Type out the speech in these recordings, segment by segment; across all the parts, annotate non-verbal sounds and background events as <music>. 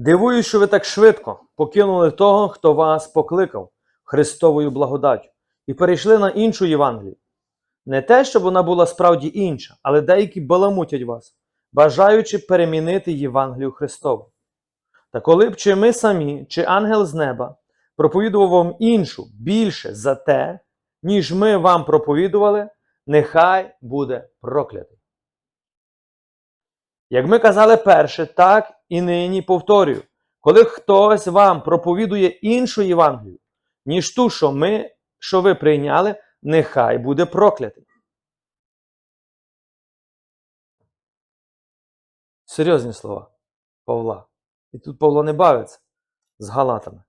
Дивуюсь, що ви так швидко покинули того, хто вас покликав Христовою благодаттю, і перейшли на іншу Євангелію. Не те, щоб вона була справді інша, але деякі баламутять вас, бажаючи перемінити Євангелію Христову. Та коли б чи ми самі, чи ангел з неба проповідував вам іншу більше за те, ніж ми вам проповідували, нехай буде проклятий. Як ми казали перше, так і нині повторюю, коли хтось вам проповідує іншу Євангелію, ніж ту, що ми, що ви прийняли, нехай буде проклятий. Серйозні слова Павла. І тут Павло не бавиться з галатами.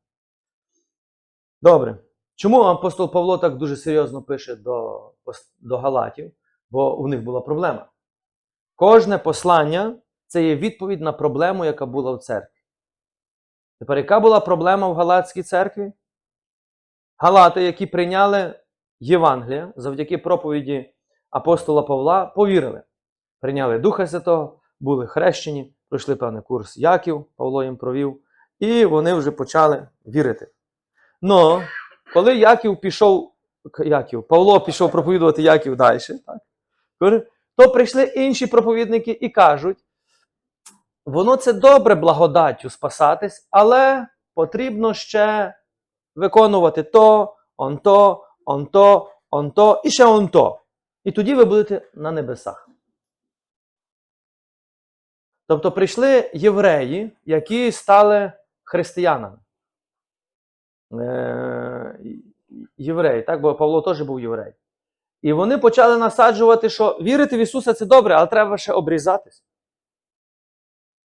Добре. Чому апостол Павло так дуже серйозно пише до, до Галатів? Бо у них була проблема. Кожне послання це є відповідь на проблему, яка була в церкві. Тепер, яка була проблема в Галатській церкві? Галати, які прийняли Євангелія завдяки проповіді апостола Павла, повірили. Прийняли Духа Святого, були хрещені, пройшли певний курс Яків, Павло їм провів, і вони вже почали вірити. Но коли Яків пішов, Яків, Павло пішов проповідувати Яків далі, так? то прийшли інші проповідники і кажуть: воно це добре благодаттю спасатись, але потрібно ще виконувати то, он то, он то, он то і ще он то. І тоді ви будете на небесах. Тобто прийшли євреї, які стали християнами. Е, євреї, так? бо Павло теж був єврей. І вони почали насаджувати, що вірити в Ісуса це добре, але треба ще обрізатись.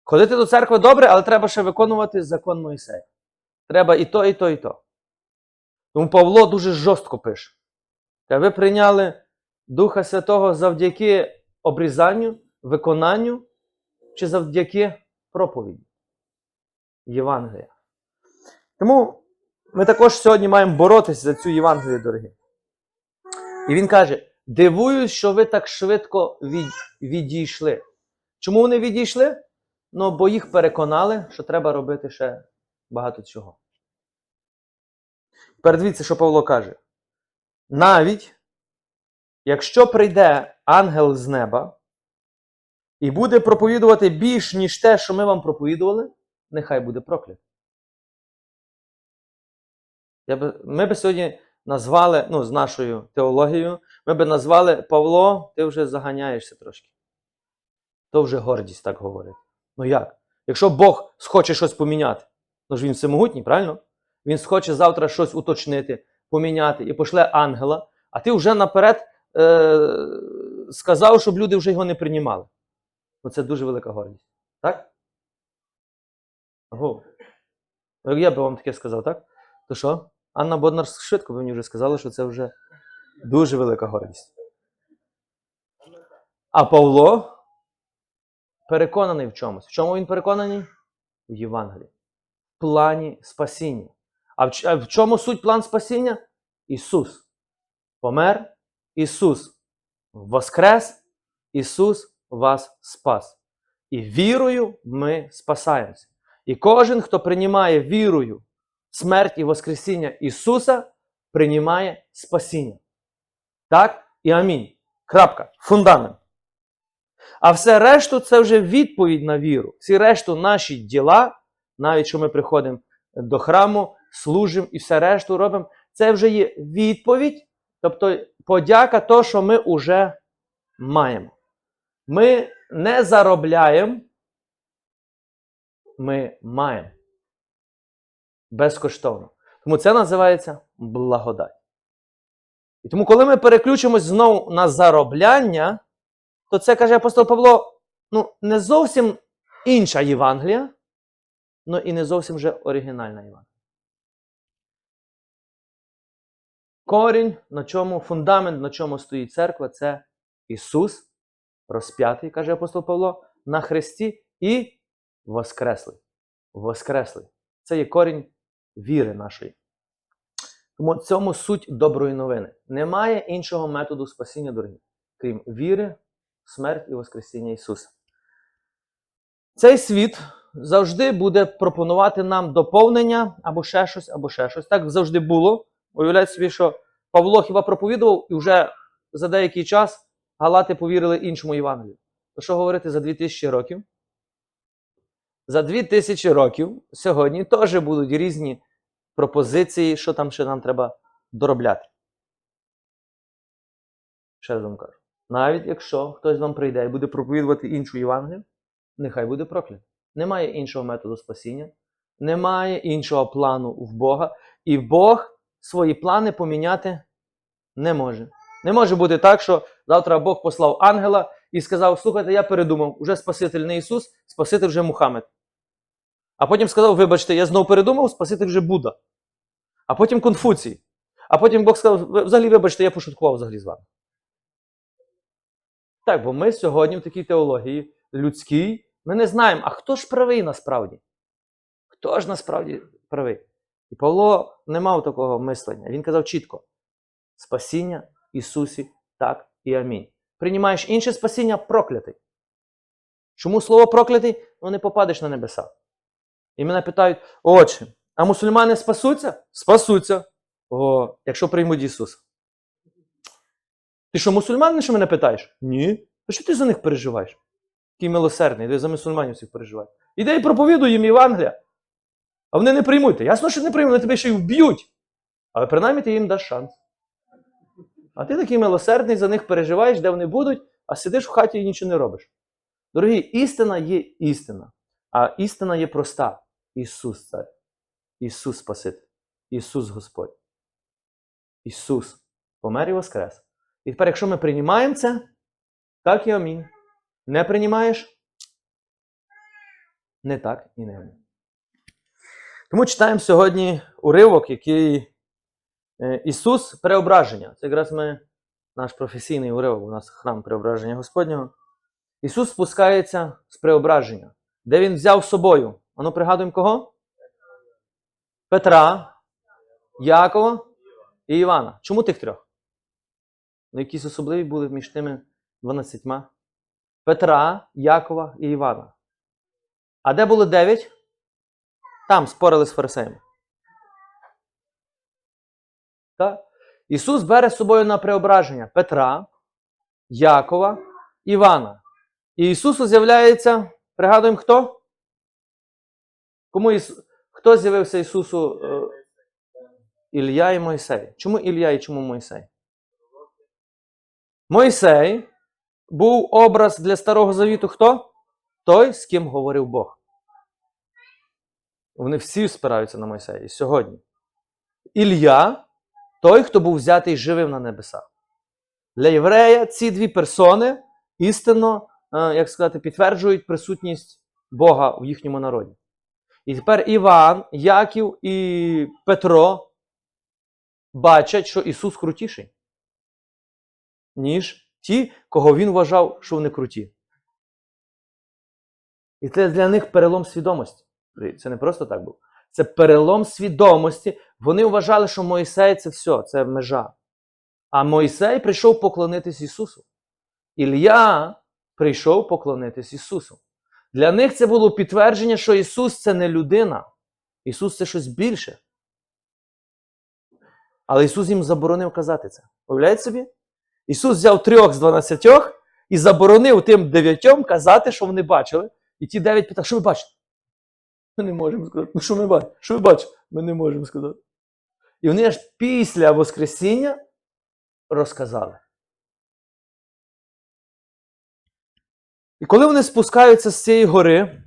Ходити до церкви добре, але треба ще виконувати закон Мойсея. Треба і то, і то, і то. Тому Павло дуже жорстко пише. Та ви прийняли Духа Святого завдяки обрізанню, виконанню чи завдяки проповіді Євангелія. Тому ми також сьогодні маємо боротися за цю Євангелію, дорогі. І він каже: дивуюсь, що ви так швидко від... відійшли. Чому вони відійшли? Ну, бо їх переконали, що треба робити ще багато чого. Передивіться, що Павло каже. Навіть якщо прийде ангел з неба і буде проповідувати більш, ніж те, що ми вам проповідували, нехай буде проклятий. Я би, Ми би сьогодні назвали, ну, з нашою теологією, ми би назвали Павло, ти вже заганяєшся трошки. То вже гордість так говорить. Ну як? Якщо Бог схоче щось поміняти, ну ж він всемогутній, правильно? Він схоче завтра щось уточнити, поміняти і пошле ангела, а ти вже наперед е- сказав, щоб люди вже його не приймали. Ну це дуже велика гордість. Так? Ого. Ну, Я би вам таке сказав, так? То що? Анна Боднар швидко би мені вже сказала, що це вже дуже велика гордість. А Павло переконаний в чомусь. В чому він переконаний? В Євангелії. В плані спасіння. А в, а в чому суть план спасіння? Ісус. Помер, Ісус воскрес, Ісус вас спас. І вірою ми спасаємося. І кожен, хто приймає вірою смерть і Воскресіння Ісуса, приймає спасіння. Так і амінь. Крапка. Фундамент. А все решту це вже відповідь на віру. Всі решту наші діла, навіть що ми приходимо до храму, служимо і все решту робимо, це вже є відповідь, тобто подяка то, що ми вже маємо. Ми не заробляємо, ми маємо. Безкоштовно. Тому це називається благодать. І тому, коли ми переключимось знову на заробляння, то це каже апостол Павло, ну, не зовсім інша Євангелія, ну і не зовсім вже оригінальна Євангелія. Корінь, на чому фундамент, на чому стоїть церква, це Ісус, розп'ятий, каже апостол Павло, на Христі і Воскреслий. Воскреслий. Це є корінь віри нашої. Тому цьому суть доброї новини. Немає іншого методу спасіння, дорогі, крім віри, смерть і Воскресіння Ісуса. Цей світ завжди буде пропонувати нам доповнення або ще щось, або ще щось. Так завжди було. Уявляйте собі, що Павло хіба проповідував, і вже за деякий час галати повірили іншому Євангелію. То що говорити за 2000 років? За 2000 років сьогодні теж будуть різні пропозиції, що там ще нам треба доробляти. Ще раз вам кажу. Навіть якщо хтось вам прийде і буде проповідувати іншу Євангелію, нехай буде проклятий. Немає іншого методу спасіння, немає іншого плану в Бога, і Бог свої плани поміняти не може. Не може бути так, що завтра Бог послав ангела і сказав: слухайте, я передумав, уже Спаситель не Ісус, Спаситель вже Мухаммед. А потім сказав: вибачте, я знову передумав, Спаситель вже Будда. А потім Конфуцій. А потім Бог сказав: «Ви- взагалі, вибачте, я пошуткував взагалі з вами. Так, бо ми сьогодні в такій теології людській, ми не знаємо, а хто ж правий насправді? Хто ж насправді правий? І Павло не мав такого мислення. Він казав чітко: спасіння Ісусі, так і амінь. Приймаєш інше спасіння проклятий. Чому слово проклятий? Ну не попадеш на небеса. І мене питають: отче, а мусульмани спасуться? Спасуться. О, якщо приймуть Ісуса. Ти що, мусульманин, що мене питаєш? Ні. А що ти за них переживаєш? Такий милосердний, ти за мусульманів всіх переживаєш. Іди і проповідуй їм Євангелія. А вони не приймуть. Ясно, що не приймуть, вони тебе ще й вб'ють. Але принаймні ти їм даш шанс. А ти такий милосердний, за них переживаєш, де вони будуть, а сидиш в хаті і нічого не робиш. Дорогі, істина є істина. А істина є проста. Ісус Цар. Ісус Спаситель. Ісус Господь. Ісус помер і воскрес. І тепер, якщо ми приймаємо це, так і амінь. Не приймаєш? Не так і не. Тому читаємо сьогодні уривок, який е, Ісус преображення. Це якраз ми, наш професійний уривок, у нас храм преображення Господнього. Ісус спускається з преображення, де Він взяв з собою. Ану, пригадуємо кого? Петра, Якова і Івана. Чому тих трьох? Ну, якісь особливі були між тими дванадцятьма. Петра, Якова і Івана. А де були дев'ять? Там спорили з фарисеями. Так? Ісус бере з собою на преображення Петра, Якова, Івана. І Ісусу з'являється, пригадуємо, хто? Кому Ісу... Хто з'явився Ісусу? Е, Ілля і Мойсей. Чому Ілля і чому Мойсей? Мойсей був образ для Старого Завіту хто? Той, з ким говорив Бог. Вони всі спираються на Мойсея і сьогодні. Ілля той, хто був взятий живим на небесах. Для єврея ці дві персони істинно, е, як сказати, підтверджують присутність Бога в їхньому народі. І тепер Іван, Яків і Петро бачать, що Ісус крутіший, ніж ті, кого він вважав, що вони круті. І це для них перелом свідомості. Це не просто так був. Це перелом свідомості. Вони вважали, що Мойсей це все, це межа. А Мойсей прийшов поклонитись Ісусу. Ілля прийшов поклонитись Ісусу. Для них це було підтвердження, що Ісус це не людина. Ісус це щось більше. Але Ісус їм заборонив казати це. Уявляєте собі? Ісус взяв трьох з дванадцятьох і заборонив тим дев'ятьом казати, що вони бачили. І ті дев'ять питали, що ви бачите? Ми не можемо сказати. Ну що ми бачимо? Що ви бачите? Ми не можемо сказати. І вони аж після Воскресіння розказали. І коли вони спускаються з цієї гори,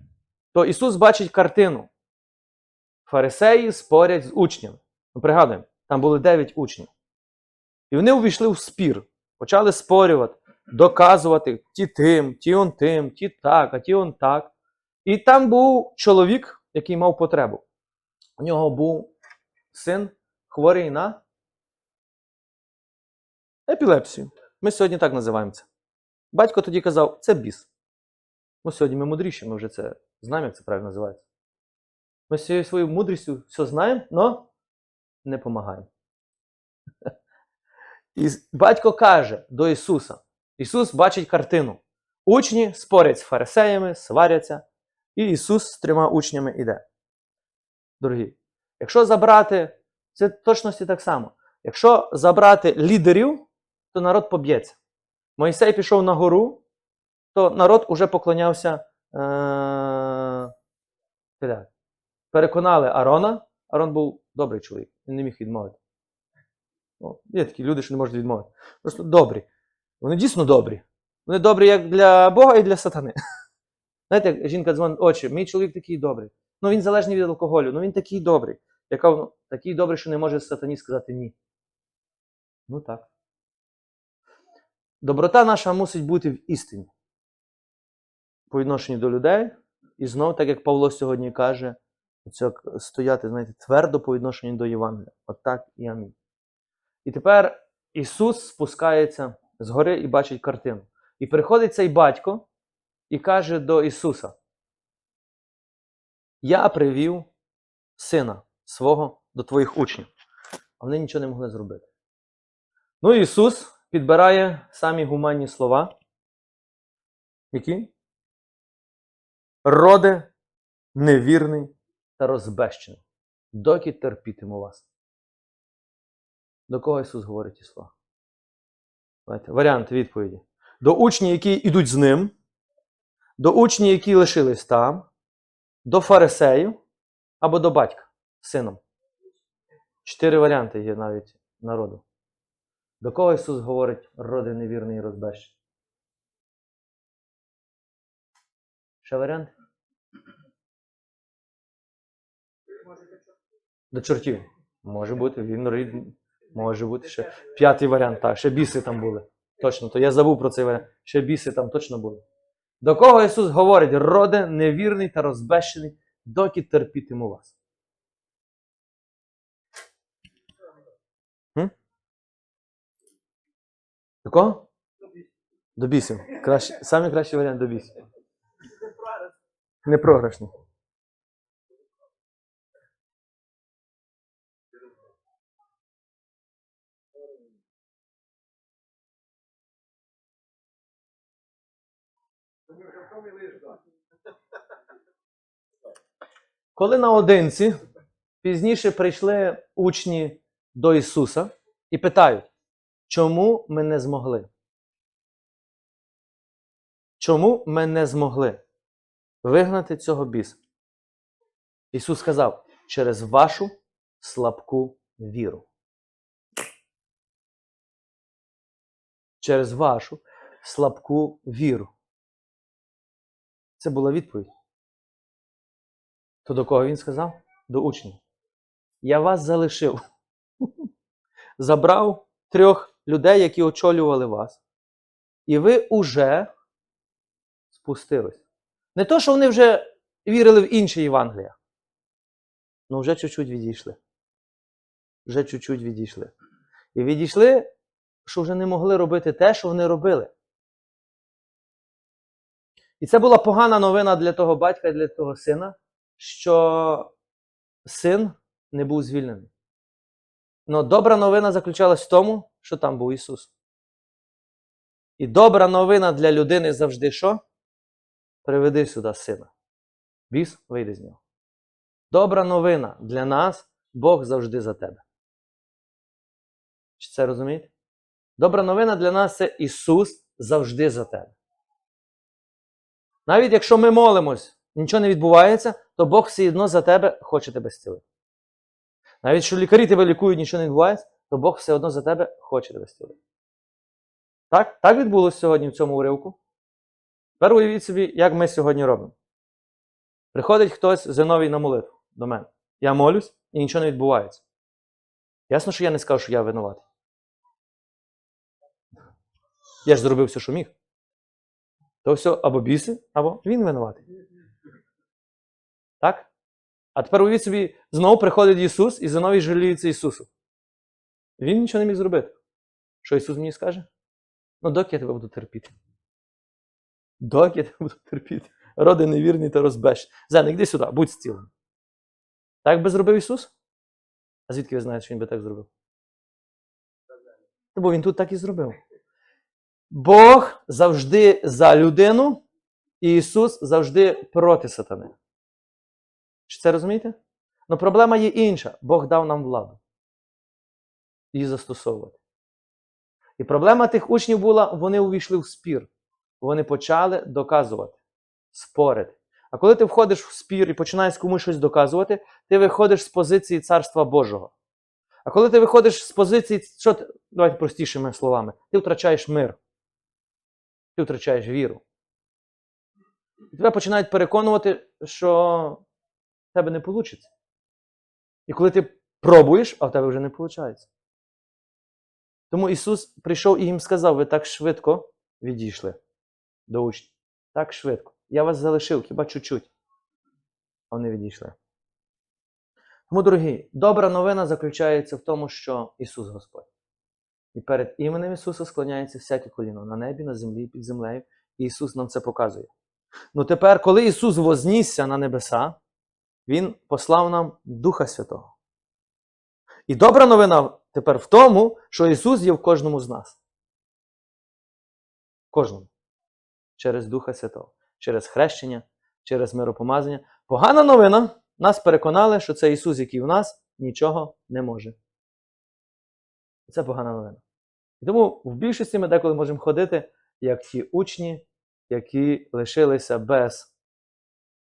то Ісус бачить картину. Фарисеї спорять з учнями. Ну, пригадуємо, там були дев'ять учнів. І вони увійшли в спір, почали спорювати, доказувати ті тим, ті он тим, ті так, а ті он так. І там був чоловік, який мав потребу. У нього був син хворий на епілепсію. Ми сьогодні так називаємо це. Батько тоді казав, це біс. Ну, сьогодні ми мудріші, ми вже це знаємо, як це правильно називається. Ми з своєю мудрістю все знаємо, але не допомагаємо. І батько каже до Ісуса: Ісус бачить картину. Учні спорять з фарисеями, сваряться. І Ісус з трьома учнями іде. Дорогі. Якщо забрати, це точності так само. Якщо забрати лідерів, то народ поб'ється. Мойсей пішов на гору, то народ уже поклонявся. Е- переконали Арона. Арон був добрий чоловік, він не міг відмовити. Ну, є такі люди, що не можуть відмовити. Просто добрі. Вони дійсно добрі. Вони добрі як для Бога і для сатани. <laughs> Знаєте, жінка дзвонить, очі, мій чоловік такий добрий. Ну він залежний від алкоголю, ну він такий добрий. Яка ну, такий добрий, що не може сатані сказати ні. Ну так. Доброта наша мусить бути в істині. По відношенню до людей. І знову, так як Павло сьогодні каже, стояти, знаєте, твердо по відношенню до Євангелія. Отак і амінь. І тепер Ісус спускається з гори і бачить картину. І приходить цей батько і каже до Ісуса: Я привів сина свого до твоїх учнів. А вони нічого не могли зробити. Ну, Ісус підбирає самі гуманні слова. Які? Роде невірний та розбещений, доки терпітиму вас. До кого Ісус говорить ті слова? Давайте, Варіант відповіді. До учнів, які йдуть з ним, до учнів, які лишились там, до фарисеїв або до батька з сином. Чотири варіанти є навіть народу. До кого Ісус говорить роди невірний і розбещений? Ще варіант? До чортів. Може бути, він рід- може бути ще. П'ятий варіант, так, ще біси там були. Точно, то я забув про цей варіант. Ще біси там точно були. До кого Ісус говорить, роде невірний та розбещений, доки терпітиму вас. М? До кого? До бісів. Краще, самий кращий варіант до бісів. Непрограшний. Коли наодинці пізніше прийшли учні до Ісуса і питають, чому ми не змогли? Чому ми не змогли вигнати цього біса? Ісус сказав, через вашу слабку віру. Через вашу слабку віру. Це була відповідь. То до кого він сказав? До учнів. Я вас залишив. <laughs> Забрав трьох людей, які очолювали вас. І ви уже спустились. Не то, що вони вже вірили в інші Євангелія. Ну, вже чуть-чуть відійшли. Вже чуть-чуть відійшли. І відійшли, що вже не могли робити те, що вони робили. І це була погана новина для того батька і для того сина, що син не був звільнений. Но добра новина заключалась в тому, що там був Ісус. І добра новина для людини завжди що? Приведи сюди сина. Біс вийде з нього. Добра новина для нас Бог завжди за тебе. Чи це розумієте? Добра новина для нас це Ісус завжди за тебе. Навіть якщо ми молимось, нічого не відбувається, то Бог все одно за тебе хоче тебе зцілити. Навіть якщо лікарі тебе лікують, нічого не відбувається, то Бог все одно за тебе хоче тебе зцілити. Так? Так відбулося сьогодні в цьому уривку. Тепер уявіть собі, як ми сьогодні робимо. Приходить хтось Зиновій на молитву до мене. Я молюсь і нічого не відбувається. Ясно, що я не скажу, що я винуватий. Я ж зробив все, що міг. То все або біси, або він винуватий. Так? А тепер уявіть собі, знову приходить Ісус і Зиновій жаліється Ісусу. Він нічого не міг зробити. Що Ісус мені скаже? Ну, доки я тебе буду терпіти. Доки я тебе буду терпіти. Роди невірний та розбещ. Зеник, іди сюди, будь зцілений. Так би зробив Ісус? А звідки ви знаєте, що Він би так зробив? Бо Він тут так і зробив. Бог завжди за людину І Ісус завжди проти сатани. Чи це розумієте? Ну проблема є інша. Бог дав нам владу. Її застосовувати. І проблема тих учнів була, вони увійшли в спір. Вони почали доказувати, спорити. А коли ти входиш в спір і починаєш комусь щось доказувати, ти виходиш з позиції Царства Божого. А коли ти виходиш з позиції, що ти, давайте простішими словами, ти втрачаєш мир, ти втрачаєш віру. І тебе починають переконувати, що в тебе не вийде. І коли ти пробуєш, а в тебе вже не виходить. Тому Ісус прийшов і їм сказав: ви так швидко відійшли до учнів. Так швидко. Я вас залишив хіба чуть-чуть. А вони відійшли. Тому, дорогі, добра новина заключається в тому, що Ісус Господь. І перед іменем Ісуса склоняється всяке коліно на небі, на землі під землею. І Ісус нам це показує. Ну тепер, коли Ісус вознісся на небеса, Він послав нам Духа Святого. І добра новина тепер в тому, що Ісус є в кожному з нас. Кожному. Через Духа Святого, через хрещення, через миропомазання. Погана новина нас переконали, що це Ісус, який в нас нічого не може. Це погана новина. І тому в більшості ми деколи можемо ходити, як ті учні, які лишилися без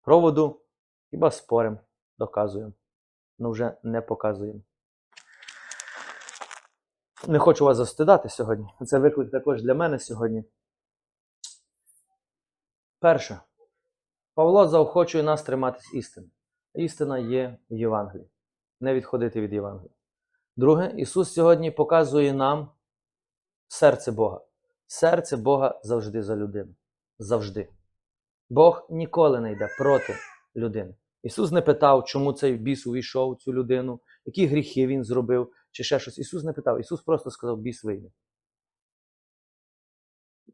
проводу, хіба спорим, доказуємо, але вже не показуємо. Не хочу вас застидати сьогодні. Це виклик також для мене сьогодні. Перше. Павло заохочує нас триматись істини. Істина є в Євангелії. Не відходити від Євангелія. Друге, Ісус сьогодні показує нам серце Бога. Серце Бога завжди за людину. Завжди. Бог ніколи не йде проти людини. Ісус не питав, чому цей біс увійшов цю людину, які гріхи він зробив, чи ще щось. Ісус не питав. Ісус просто сказав, біс вийде.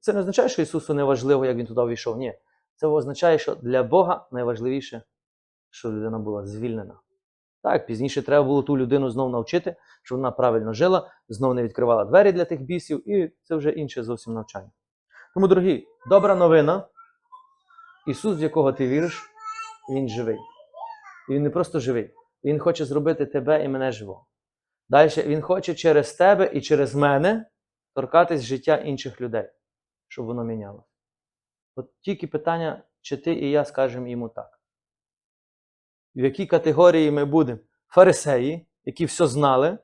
Це не означає, що Ісусу не важливо, як він туди увійшов. Ні. Це означає, що для Бога найважливіше, що людина була звільнена. Так, пізніше треба було ту людину знову навчити, щоб вона правильно жила, знову не відкривала двері для тих бісів, і це вже інше зовсім навчання. Тому, дорогі, добра новина. Ісус, в якого ти віриш, Він живий. І Він не просто живий. Він хоче зробити тебе і мене живого. Далі Він хоче через тебе і через мене торкатись життя інших людей, щоб воно міняло. От тільки питання, чи ти і я скажемо йому так. В якій категорії ми будемо? Фарисеї, які все знали,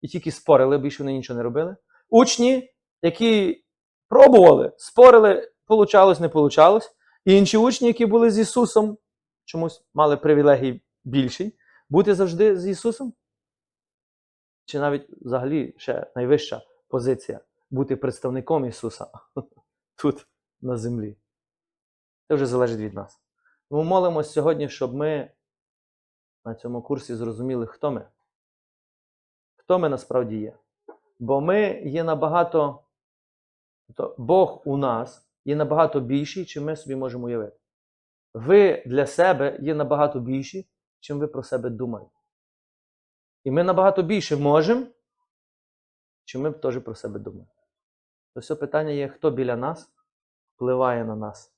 і тільки спорили, більше вони нічого не робили. Учні, які пробували, спорили, получалось, не получалось. І інші учні, які були з Ісусом, чомусь мали привілегій більший, бути завжди з Ісусом. Чи навіть взагалі ще найвища позиція бути представником Ісуса <laughs> тут, на землі. Це вже залежить від нас. Тому молимось сьогодні, щоб ми на цьому курсі зрозуміли, хто ми. Хто ми насправді є. Бо ми є набагато, тобто Бог у нас є набагато більший, чим ми собі можемо уявити. Ви для себе є набагато більші, чим ви про себе думаєте. І ми набагато більше можемо, чим ми теж про себе думаємо. То все питання є, хто біля нас впливає на нас.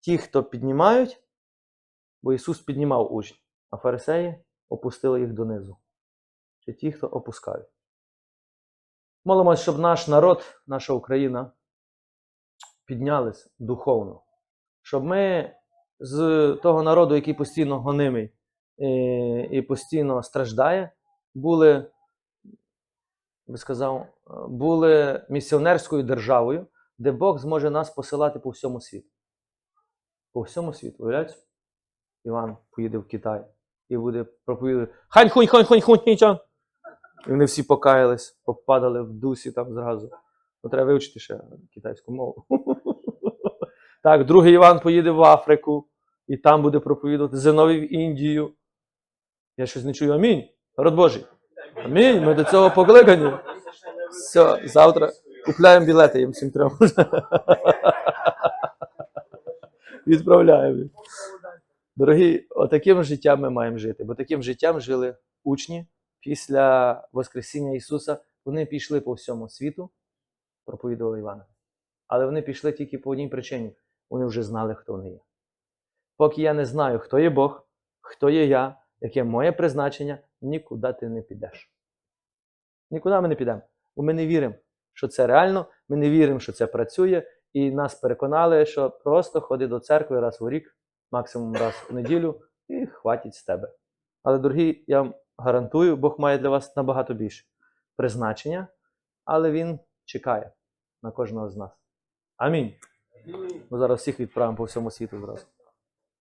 Ті, хто піднімають, бо Ісус піднімав учнів, а фарисеї опустили їх донизу. Чи ті, хто опускають. Молимось, щоб наш народ, наша Україна піднялись духовно. Щоб ми з того народу, який постійно гонимий і, і постійно страждає, були, би сказав, були місіонерською державою, де Бог зможе нас посилати по всьому світу. По всьому світу. Уявляєте? Іван поїде в Китай і буде проповідати хань хунь хунь хунь хунь нічого. І вони всі покаялись, попадали в дусі там зразу. Ну, треба вивчити ще китайську мову. Так, другий Іван поїде в Африку і там буде проповідувати Зиновій в Індію. Я щось не чую. Амінь. Народ Божий. Амінь. Ми до цього покликані. Все, завтра купляємо білети, їм всім треба. <laughs> Відправляємо. Дорогі, отаким життям ми маємо жити, бо таким життям жили учні після Воскресіння Ісуса. Вони пішли по всьому світу, проповідували Івана. Але вони пішли тільки по одній причині, вони вже знали, хто вони є. Поки я не знаю, хто є Бог, хто є я, яке моє призначення, нікуди ти не підеш. Нікуди ми не підемо. Бо ми не віримо, що це реально, ми не віримо, що це працює, і нас переконали, що просто ходи до церкви раз у рік, максимум раз у неділю, і хватить з тебе. Але, дорогі, я вам гарантую, Бог має для вас набагато більше призначення, але Він чекає на кожного з нас. Амінь. Ми зараз всіх відправимо по всьому світу зразу.